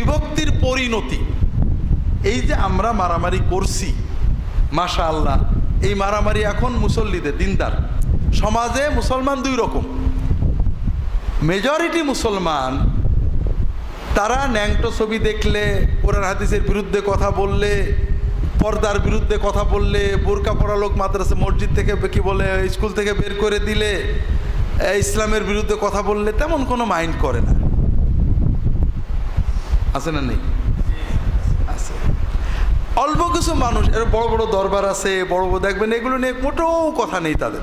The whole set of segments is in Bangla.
বিভক্তির পরিণতি। এই যে আমরা মারামারি করছি মাশা আল্লাহ এই মারামারি এখন মুসল্লিদের, দিনদার। সমাজে মুসলমান দুই রকম। মেজরিটি মুসলমান, তারা ন্যাংটো ছবি দেখলে, কোরআন হাদিসের বিরুদ্ধে কথা বললে, পর্দার বিরুদ্ধে কথা বললে, বোরকা পড়া লোক মাদ্রাসা, মসজিদ থেকে কি বলে, স্কুল থেকে বের করে দিলে ইসলামের বিরুদ্ধে কথা বললে তেমন কোনো মাইন্ড করে না। আছে না নেই? আছে। অল্প কিছু মানুষ, এর বড় বড় দরবার আছে, বড় বড় দেখবেন এগুলো নিয়ে মোটেও কথা নেই তাদের।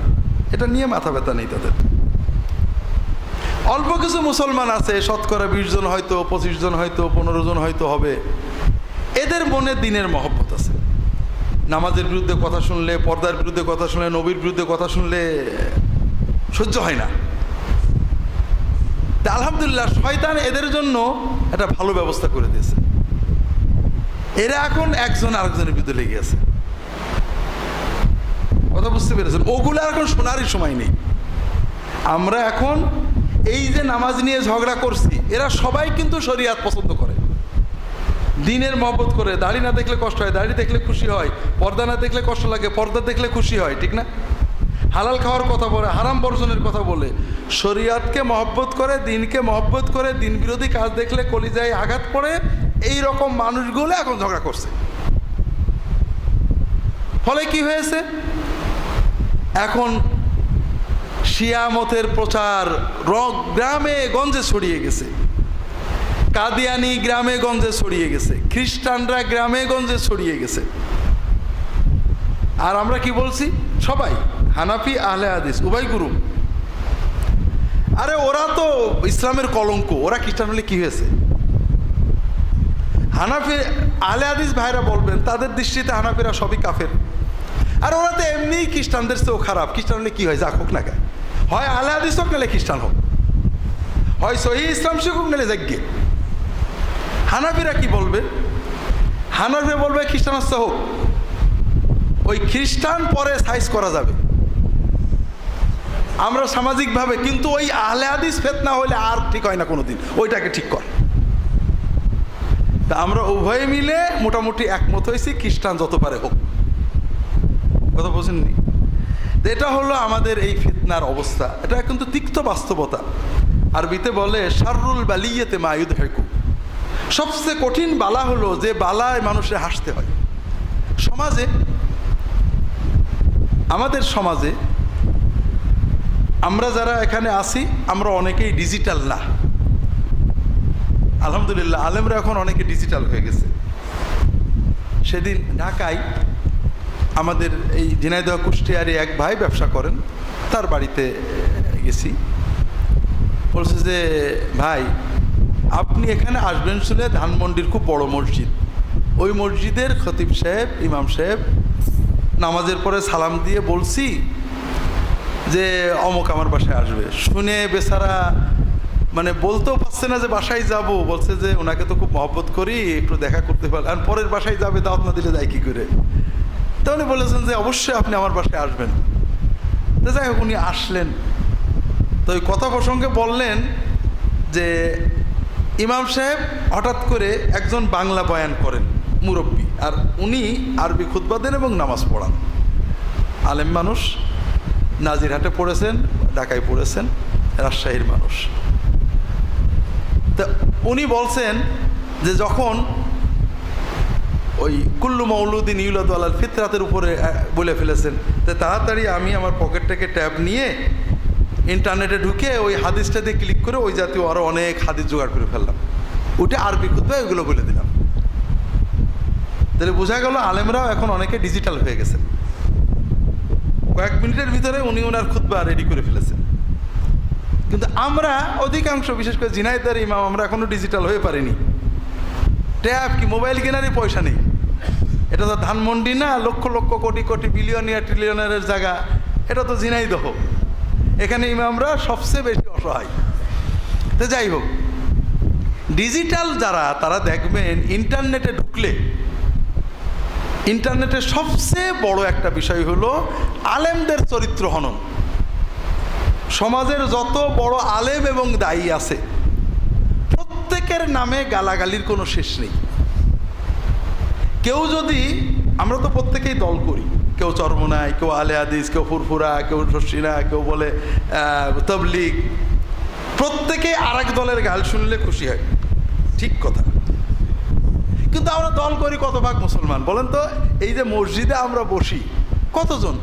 এটা নিয়ে মাথা ব্যথা নেই তাদের। অল্প কিছু মুসলমান আছে, শতকরা বিশ জন হয়তো, পঁচিশ জন হয়তো, পনেরো জন হয়তো হবে। এদের মনে দিনের মহব্বত আছে। নামাজের বিরুদ্ধে কথা শুনলে, পর্দার বিরুদ্ধে কথা শুনলে, নবীর বিরুদ্ধে কথা শুনলে সহ্য হয় না। তা আলহামদুলিল্লাহ, শয়তান এদের জন্য একটা ভালো ব্যবস্থা করে দিয়েছে। এরা এখন একজন আরেকজনের বিরুদ্ধে লেগে আছে। কথা বুঝতে পেরেছেন? ওগুলো এখন শোনারই সময় নেই। আমরা এখন এই যে নামাজ নিয়ে ঝগড়া করছি, এরা সবাই কিন্তু শরিয়াত পছন্দ করে। দিনের মহব্বত করে, দাড়ি না দেখলে কষ্ট হয়, দাড়ি দেখলে খুশি হয়, পর্দা না দেখলে কষ্ট লাগে, পর্দা দেখলে খুশি হয়, ঠিক না? হালাল খাওয়ার কথা বলে, হারাম বর্জনের কথা বলে। শরিয়াতকে মহব্বত করে, দিনকে মহব্বত করে, দিন বিরোধী কাজ দেখলে কলিজায় আঘাত পড়ে, এই রকম মানুষগুলো এখন ঝগড়া করছে। ফলে কি হয়েছে? এখন শিয়ামতের প্রচার গ্রামে গঞ্জে ছড়িয়ে গেছে। কাদিয়ানি গ্রামে গঞ্জে ছড়িয়ে গেছে। খ্রিস্টানরা গ্রামে গঞ্জে ছড়িয়ে গেছে। আর আমরা কি বলছি? সবাই। হানাফি, আহলে হাদিস, উভয় গুরু আরে ওরা তো ইসলামের কলঙ্ক, ওরা খ্রিস্টান হলে কি হয়েছে? হানাফি, আহলে হাদিস ভাইরা বলবেন, তাদের দৃষ্টিতে হানাফিরা সবই কাফের। আর ওরা তো এমনিই খ্রিস্টানদের চেয়েও খারাপ। খ্রিস্টান হলে কি হয়? যাক হোক না কেন। হয় আহলে হাদিস হোক, নাহলে খ্রিস্টান হোক। হয় সহি ইসলাম শিখুক, নাহলে যাগ্যে হানাফিরা কি বলবে? হানাফি বলবে খ্রিস্টান হোক। ওই খ্রিস্টান পরে সাইজ করা যাবে। আমরা সামাজিকভাবে, কিন্তু ওই আহলে হাদিস ফেতনা হলে আর ঠিক হয় না কোনোদিন। ওইটাকে ঠিক কর। তা আমরা উভয়ে মিলে মোটামুটি একমত হয়েছি, খ্রিস্টান যত পারে হোক। কথা বোঝেননি? এটা হলো আমাদের এই ফিতনার অবস্থা। এটা কিন্তু তিক্ত বাস্তবতা। আরবিতে বলে, শাররুল বালিয়েতে মায়ুদ হেকু সবচেয়ে কঠিন বালা হলো যে বালায় মানুষে হাসতে হয়। সমাজে, আমাদের সমাজে আমরা যারা এখানে আসি আমরা অনেকেই ডিজিটাল না। আলহামদুলিল্লাহ, আলেমরা এখন অনেকে ডিজিটাল হয়ে গেছে। সেদিন ঢাকায় আমাদের এই ঝিনাইদহ কুষ্টিয়ারি এক ভাই ব্যবসা করেন, তার বাড়িতে গেছি। বলছে যে, ভাই, আপনি এখানে আসবেন শুনে ধানমন্ডির খুব বড় মসজিদ। ওই মসজিদের খতিব সাহেব, ইমাম সাহেব, নামাজের পরে সালাম দিয়ে বলছি যে অমুক আমার বাসায় আসবে। শুনে বেচারা মানে বলতেও পারছে না যে বাসায় যাব। বলছে যে ওনাকে তো খুব মহব্বত করি, একটু দেখা করতে পারলে। আর পরের বাসায় যাবে, দাওয়াত না দিলে যায় কী করে? তো উনি বলেছেন যে অবশ্যই আপনি আমার বাসায় আসবেন। তো যাই হোক, উনি আসলেন। তো ওই কথা প্রসঙ্গে বললেন যে ইমাম সাহেব হঠাৎ করে একজন বাংলা বয়ান করেন, মুরব্বী। আর উনি আরবি খুতবা দেন এবং নামাজ পড়ান। আলেম মানুষ। নাজিরহাটে পড়েছেন, ঢাকায় পড়েছেন, রাজশাহীর মানুষ। তা উনি বলছেন যে যখন ওই কুল্লু মৌলুদ্দিন ইউলাদ আলাল ফিতরাতের উপরে বলে ফেলেছেন, তো তাড়াতাড়ি আমি আমার পকেট থেকে ট্যাব নিয়ে ইন্টারনেটে ঢুকে ওই হাদিসটাতে ক্লিক করে ওই জাতীয় আরও অনেক হাদিস জোগাড় করে ফেললাম। ওইটা আরবি খুদ্া ওইগুলো বলে দিলাম। তাহলে বোঝা গেল আলেমরাও এখন অনেকে ডিজিটাল হয়ে গেছেন। কয়েক মিনিটের ভিতরে উনি ওনার খুদ্া রেডি করে ফেলেছেন। কিন্তু আমরা অধিকাংশ, বিশেষ করে জিনাইদার ইমাম, আমরা এখনও ডিজিটাল হয়ে পারিনি। ট্যাব কি মোবাইল কেনারই পয়সা নেই। এটা তো ধানমন্ডি না, লক্ষ লক্ষ কোটি কোটি বিলিয়নিয়ার ট্রিলিয়নারের জায়গা। এটা তো ঝিনাইদহ। এখানে ইমামরা সবচেয়ে বেশি অসহায়। তো যাই হোক ডিজিটাল যারা, তারা দেখবেন ইন্টারনেটে ঢুকলে ইন্টারনেটের সবচেয়ে বড় একটা বিষয় হলো আলেমদের চরিত্র হনন। সমাজের যত বড় আলেম এবং দায়ী আছে, প্রত্যেকের নামে গালাগালির কোনো শেষ নেই। কেউ যদি, আমরা তো প্রত্যেকেই দল করি, কেউ চরমনায় কেউ আলে হাদিস, কেউ ফুরফুরা, কেউ শশিনা কেউ বলে তবলিগ, প্রত্যেকেই আর দলের গাল শুনলে খুশি হয়। ঠিক কথা। কিন্তু আমরা দল করি কত ভাগ মুসলমান, বলেন তো? এই যে মসজিদে আমরা বসি, কতজন?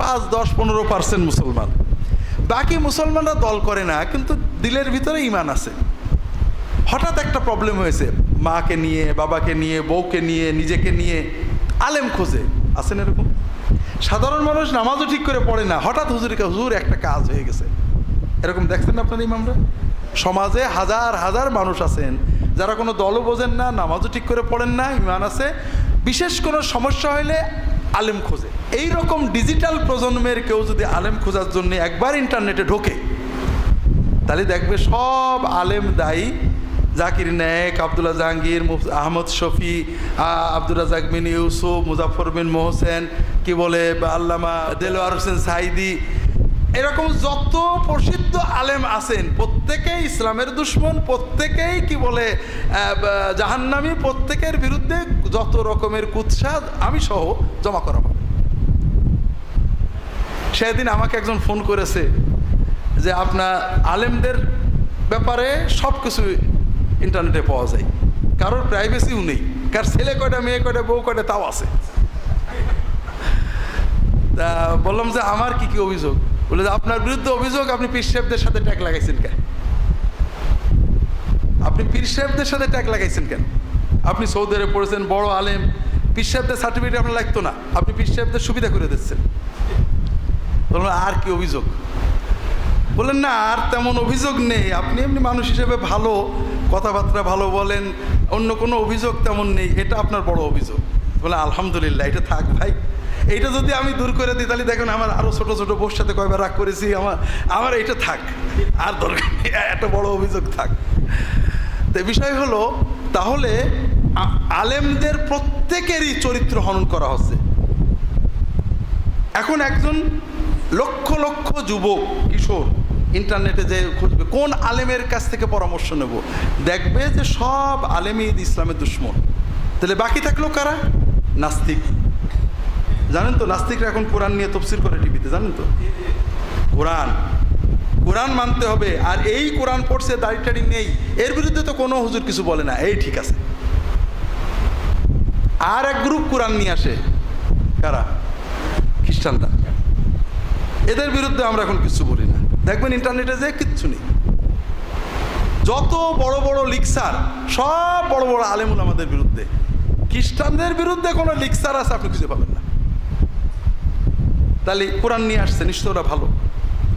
পাঁচ, দশ, পনেরো পার্সেন্ট মুসলমান। বাকি মুসলমানরা দল করে না, কিন্তু দিলের ভিতরে ইমান আছে। হঠাৎ একটা প্রবলেম হয়েছে, মাকে নিয়ে, বাবাকে নিয়ে, বউকে নিয়ে, নিজেকে নিয়ে, আলেম খোঁজে। আছেন এরকম? সাধারণ মানুষ নামাজও ঠিক করে পড়ে না, হঠাৎ হুজুরিকে হুজুর একটা কাজ হয়ে গেছে। এরকম দেখছেন আপনার ইমামরা? সমাজে হাজার হাজার মানুষ আছেন যারা কোনো দলও বোঝেন না, নামাজও ঠিক করে পড়েন না, ইমান আছে, বিশেষ কোনো সমস্যা হলে আলেম খোঁজে। এই রকম ডিজিটাল প্রজন্মের কেউ যদি আলেম খোঁজার জন্য একবার ইন্টারনেটে ঢোকে, তাহলে দেখবে সব আলেম দায়ী। জাকির নায়েক আবদুল্লাহ জাহাঙ্গীর আহমদ শফি, আ- আব্দুর রাজাক ইউসুফ মুজাফর বিন মোহসেন, কি বলে আল্লামা দেলোয়ার হোসেন সাইদি এরকম যত প্রসিদ্ধ আলেম আছেন, প্রত্যেকেই ইসলামের দুশ্মন, প্রত্যেকেই কি বলে জাহান্নামি, প্রত্যেকের বিরুদ্ধে যত রকমের কুৎসাদ আমি সহ জমা করাবো। সেদিন আমাকে একজন ফোন করেছে যে, আপনার আলেমদের ব্যাপারে সব কিছু ইন্টারনেটে পাওয়া যায়। কারোর প্রাইভেসিও নেই। কার ছেলে কয়টা, মেয়ে কয়টা, বউ কয়টা, তাও আছে। তা বললাম যে, আমার কি কি অভিযোগ? বলে যে, আপনার বিরুদ্ধে অভিযোগ, আপনি পীর সাহেবদের সাথে ট্যাগ লাগাইছেন কেন? আপনি পীর সাহেবদের সাথে ট্যাগ লাগাইছেন কেন? আপনি সৌদি আরবে পড়েছেন, বড় আলেম। পীর সাহেবদের সার্টিফিকেট আপনার লাগতো না। আপনি পীর সাহেবদের সুবিধা করে দিচ্ছেন। বললাম, আর কি অভিযোগ? বললেন, না, আর তেমন অভিযোগ নেই। আপনি এমনি মানুষ হিসেবে ভালো, কথাবার্তা ভালো বলেন, অন্য কোনো অভিযোগ তেমন নেই। এটা আপনার বড় অভিযোগ। বলে আলহামদুলিল্লাহ, এটা থাক ভাই। এইটা যদি আমি দূর করে দিই, তাহলে দেখুন আমার আরও ছোট ছোট বোর সাথে কয়বার রাগ করেছি, আমার আমার এইটা থাক। আর দরকার এত বড় অভিযোগ থাক। তো বিষয় হলো, তাহলে আলেমদের প্রত্যেকেরই চরিত্র হনন করা হচ্ছে। এখন একজন লক্ষ লক্ষ যুবক, কিশোর ইন্টারনেটে যে খুঁজবে, কোন আলেমের কাছ থেকে পরামর্শ নেব? দেখবে যে সব আলেমই ইসলামের দুশ্মন। তাহলে বাকি থাকল কারা? নাস্তিক। জানেন তো, নাস্তিকরা এখন কোরআন নিয়ে তফসিল করে টিভিতে, জানেন তো? কোরআন কোরআন মানতে হবে, আর এই কোরআন পড়ছে, দাড়ি টাড়ি নেই, এর বিরুদ্ধে তো কোনো হুজুর কিছু বলে না, এই ঠিক আছে। আর এক গ্রুপ কোরআন নিয়ে আসে, কারা? খ্রিস্টানরা। এদের বিরুদ্ধে আমরা এখন কিছু বলি না। দেখবেন ইন্টারনেটে যে কিচ্ছু নেই। যত বড় বড় লিকসার সব বড় বড় আলেমুল আমাদের বিরুদ্ধে। খ্রিস্টানদের বিরুদ্ধে কোনো লিকসার আছে, আপনি খুঁজে পাবেন তাহলে কোরআন নিয়ে আসছে, নিশ্চয় ওরা ভালো।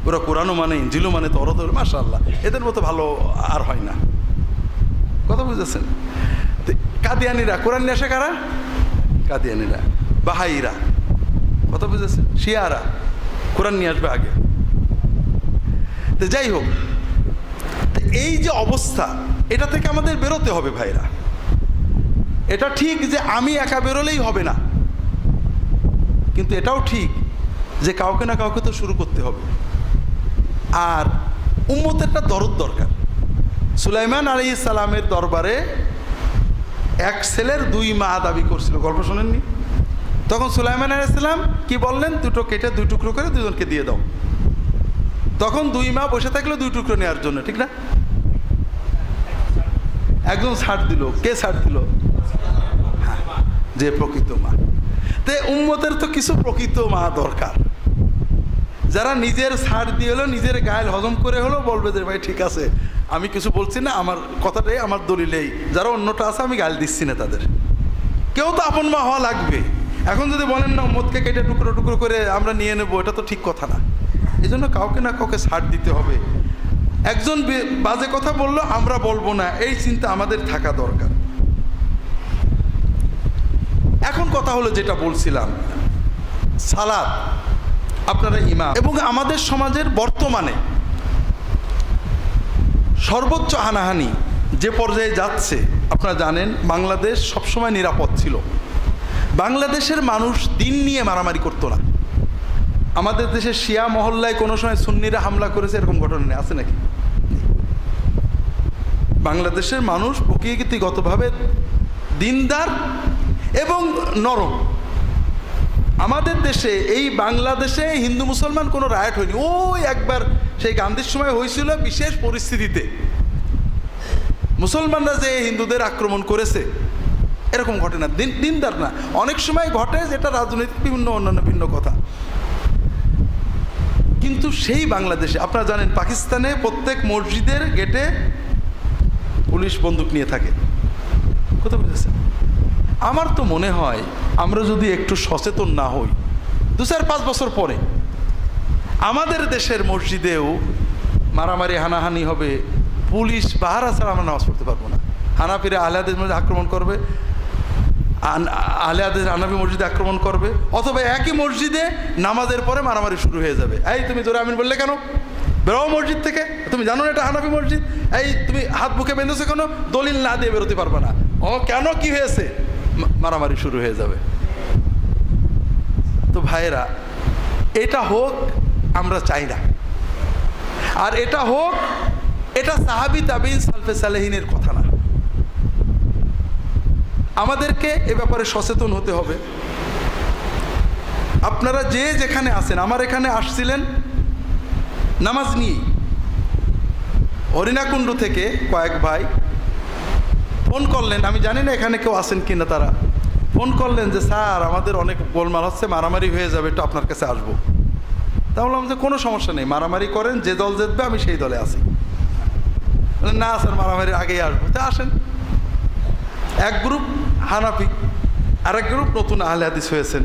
ওরা কোরআনও মানে ইঞ্জিলও মানে তো অরদর মাসা আল্লাহ এদের মতো ভালো আর হয় না। কথা বুঝেছেন? কাদিয়ানিরা, কোরআন নিয়ে আসে কারা? কাদিয়ানিরা। বাহাইরা। কথা বুঝেছেন? শিয়ারা। কোরআন নিয়ে আসবে আগে। তো যাই হোক এই যে অবস্থা, এটা থেকে আমাদের বেরোতে হবে ভাইরা। এটা ঠিক যে আমি একা বেরোলেই হবে না। কিন্তু এটাও ঠিক যে কাউকে না কাউকে তো শুরু করতে হবে। আর উম্মতেরটা দরদ দরকার। সুলাইমান আলী ইসালামের দরবারে এক ছেলের দুই মা দাবি করছিল। গল্প শোনেননি? তখন সুলাইমান আলাইসাল্লাম কি বললেন? দুটো কেটে দুই টুকরো করে দুজনকে দিয়ে দাও। তখন দুই মা বসে থাকল দুই টুকরো নেওয়ার জন্য ঠিক না? একজন ছাড় দিল। কে ছাড় দিল? হ্যাঁ, যে প্রকৃত মা। তে উম্মতের তো কিছু প্রকৃত মা দরকার। যারা নিজের ছাড় দিয়ে হলো, নিজের গায়েল হজম করে হলো, বলবে যে, ভাই, ঠিক আছে, আমি কিছু বলছি না, আমার কথাটাই, আমার দলিলেই যারা অন্যটা আছে, আমি গাল দিচ্ছি না তাদের। কেউ তো আপন মা হওয়া লাগবে। এখন যদি বলেন না মদকে কেটে টুকরো টুকরো করে আমরা নিয়ে নেব, এটা তো ঠিক কথা না। এই জন্য কাউকে না কাউকে ছাড় দিতে হবে। একজন বাজে কথা বলল, আমরা বলব না। এই চিন্তা আমাদের থাকা দরকার। এখন কথা হলো যেটা বলছিলাম সালাদ আপনারা ইমাম। এবং আমাদের সমাজের বর্তমানে সর্বোচ্চ হানাহানি যে পর্যায়ে যাচ্ছে, আপনারা জানেন বাংলাদেশ সবসময় নিরাপদ ছিল। বাংলাদেশের মানুষ দিন নিয়ে মারামারি করতো না। আমাদের দেশে শিয়া মহল্লায় কোনো সময় সুন্নিরা হামলা করেছে, এরকম ঘটনা নেই, আছে নাকি? বাংলাদেশের মানুষ প্রকৃতিগতভাবে দিনদার এবং নরম। আমাদের দেশে, এই বাংলাদেশে হিন্দু মুসলমান কোনো রায়ট হয়নি। ওই একবার সেই গান্ধীর সময় হয়েছিল বিশেষ পরিস্থিতিতে। মুসলমানরা যে হিন্দুদের আক্রমণ করেছে, এরকম ঘটে না দিন, দিনদার না। অনেক সময় ঘটে যেটা রাজনৈতিক বিভিন্ন, অন্যান্য ভিন্ন কথা। কিন্তু সেই বাংলাদেশে, আপনারা জানেন, পাকিস্তানে প্রত্যেক মসজিদের গেটে পুলিশ বন্দুক নিয়ে থাকে। কোথাও বুঝেছেন? আমার তো মনে হয় আমরা যদি একটু সচেতন না হই, দু চার পাঁচ বছর পরে আমাদের দেশের মসজিদেও মারামারি, হানাহানি হবে, পুলিশ পাহারা ছাড়া আমরা নামাজ পড়তে পারব না। হানাফিরা আহলাদের মধ্যে আক্রমণ করবে, আন- আহলাদের হানাফি মসজিদে আক্রমণ করবে, অথবা একই মসজিদে নামাজের পরে মারামারি শুরু হয়ে যাবে। এই তুমি জোরে আমিন বললে কেন? বেরো মসজিদ থেকে। তুমি জানো না এটা হানাফি মসজিদ? এই তুমি হাত বুকে বেঁধেছো কেন? দলিল না দিয়ে বেরোতে পারবে না। ও, কেন কি হয়েছে? মারামারি শুরু হয়ে যাবে। তো ভাইয়েরা, এটা হোক, আমরা চাই না। আর এটা হোক, এটা সাহাবি তাবিন সালফে সালেহিনের কথা না। আমাদেরকে এ ব্যাপারে সচেতন হতে হবে। আপনারা যে যেখানে আছেন, আমার এখানে আসছিলেন নামাজ নিয়ে। হরিণাকুণ্ড থেকে কয়েক ভাই ফোন করলেন আমি জানি না এখানে কেউ আছেন কিনা তারা। ফোন করলেন যে স্যার আমাদের অনেক গোলমাল হচ্ছে মারামারি হয়ে যাবে একটু আপনার কাছে আসব। তা বললাম যে কোনো সমস্যা নেই মারামারি করেন যে দল জিতবে আমি সেই দলে বললেন, না স্যার মারামারির আগেই আসব। তা আসেন। এক গ্রুপ হানাফি আরেক গ্রুপ নতুন আহলে হাদিস হয়েছেন।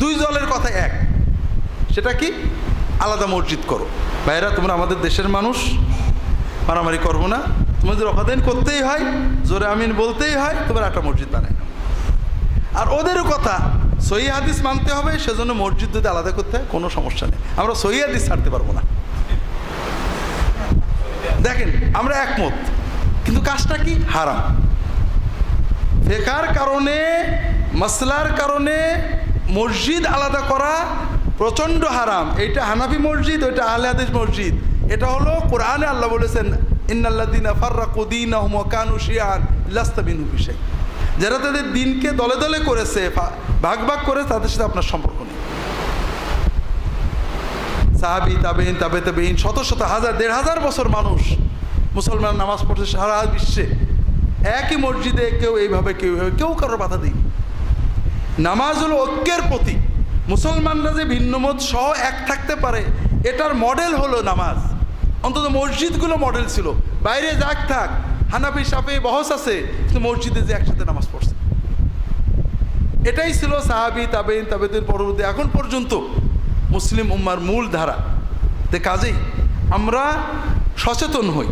দুই দলের কথা এক সেটা কি? আলাদা মসজিদ করো। ভাইরা তোমরা আমাদের দেশের মানুষ মারামারি করব না। তোমাদের অকাদান করতেই হয়, জোরে আমিন বলতেই হয়, তোমরা একটা মসজিদ বানাই আর ওদেরও কথা, সহি হাদিস মানতে হবে, সেজন্য মসজিদ যদি আলাদা করতে হয়, কোনো সমস্যা নেই। আমরা সহি হাদিস ছাড়তে পারব না। দেখেন, আমরা একমত, কিন্তু কাজটা কি? হারাম। ফেকার কারণে, মাসলার কারণে মসজিদ আলাদা করা প্রচণ্ড হারাম। এইটা হানাফি মসজিদ, ওইটা আহলে হাদিস মসজিদ। এটা হলো কোরআনে আল্লাহ বলেছেন যারা তাদের দিনকে দলে দলে করেছে ভাগ ভাগ করে তাদের সাথে আপনার সম্পর্ক নেই। সাহাবি তাবেইন তাবে তাবেইন শত শত হাজার, দেড় হাজার বছর মানুষ মুসলমান নামাজ পড়ছে সারা বিশ্বে। একই মসজিদে কেউ এইভাবে, কেউ কেউ কারোর বাধা দিই নামাজ হলো ঐক্যের প্রতীক। মুসলমানরা যে ভিন্নমত সহ এক থাকতে পারে, এটার মডেল হলো নামাজ। অন্তত মসজিদগুলো মডেল ছিল। বাইরে যাক থাক, হানাফি সাপে বহস আছে, কিন্তু মসজিদে যে একসাথে নামাজ পড়ছে। এটাই ছিল সাহাবি তাবেন তাবেদিন পরবর্তী, এখন পর্যন্ত মুসলিম উম্মার মূল ধারা। তে কাজেই আমরা সচেতন হই।